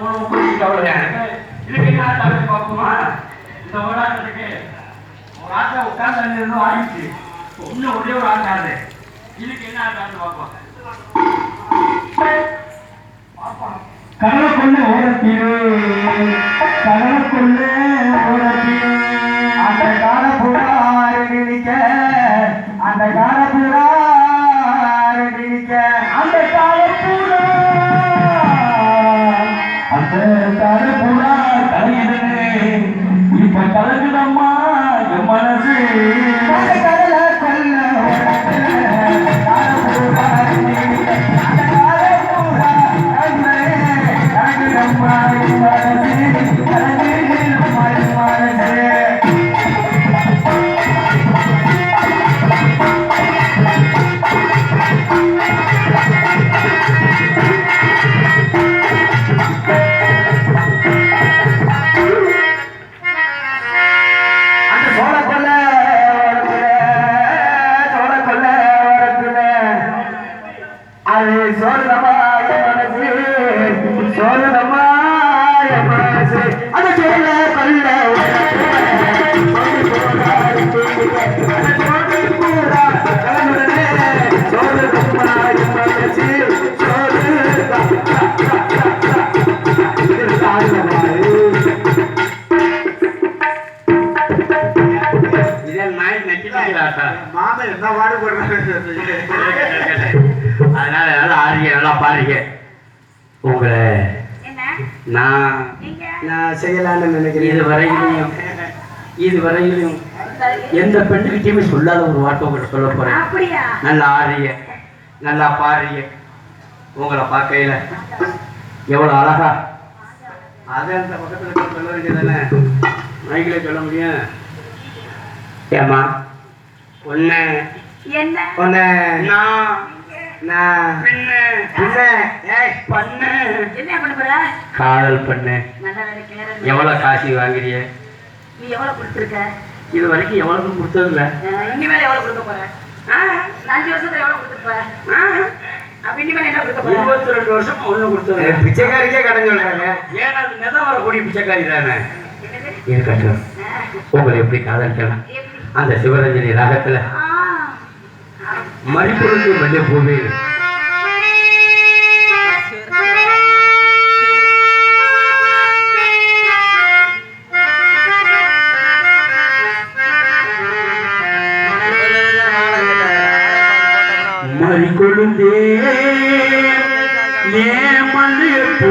மூணு முப்பதுக்கு அவ்வளவுதான். இதுக்கு என்ன தலைமை பார்ப்போமா? இந்த ஓடாட்டத்துக்கு ஒரு ஆட்டை உட்கார்ந்து அங்க இருந்து ஆடிச்சு. இன்னும் ஒரே. இதுக்கு என்ன பார்ப்போம். கடலுக்குள்ள ஓரத்திலே கடலுக்குள்ள ஓரத்திலே சோழமா அந்த சோழ ஆட்டம். மாமா என்ன பாடுபடுறாங்க அதனால நல்லா ஆடுறீங்க நல்லா பாடுறீங்க உங்களை நான் நான் செய்யலாம்னு இது நினைக்கிறேன் வரையிலையும் இது வரையிலையும் எந்த பெண்ணுக்கிட்டையுமே சொல்லாத ஒரு வார்த்தை உங்கள்கிட்ட சொல்ல போறேன். அப்படியா? நல்லா ஆடுறீங்க நல்லா பாடுறீங்க உங்களை பார்க்கையில எவ்வளவு அழகா அதை அந்த பக்கத்துல சொல்ல வேண்டியதானே மைக்கில் சொல்ல முடியும். ஏமா ஒன்னு என்ன? ஒன்னு நான் நான் பின்ன பின்ன ஏய் பண்ணு. என்ன பண்ண போற? காதல் பண்ணு. எவ்வளவு காசி வாங்குறிய? நீ எவ்வளவு கொடுத்துருக்க? இது வரைக்கும் எவ்வளவு கொடுத்ததில்ல. அஹ் இனிமேல் எவ்வளவு கொடுக்க போற? ஆஹ், அஞ்சு வருஷத்துல எவ்வளவு கொடுத்துருப்ப இருபத்தி ரெண்டு வருஷம் ஒண்ணு கொடுத்தது பிச்சைக்காரிக்கே கடன் சொல்றாங்க. ஏன்னா அது நெத வரக்கூடிய பிச்சைக்காரி தானே? என்னது? இருக்கட்டும். உங்களை எப்படி எப்படி? அந்த சிவரஞ்சனி ராகத்துல ஆஹ், ஆஹ். மல்லிய பூமி மறிக்கொழுந்தே ஏ மல்லிய பூ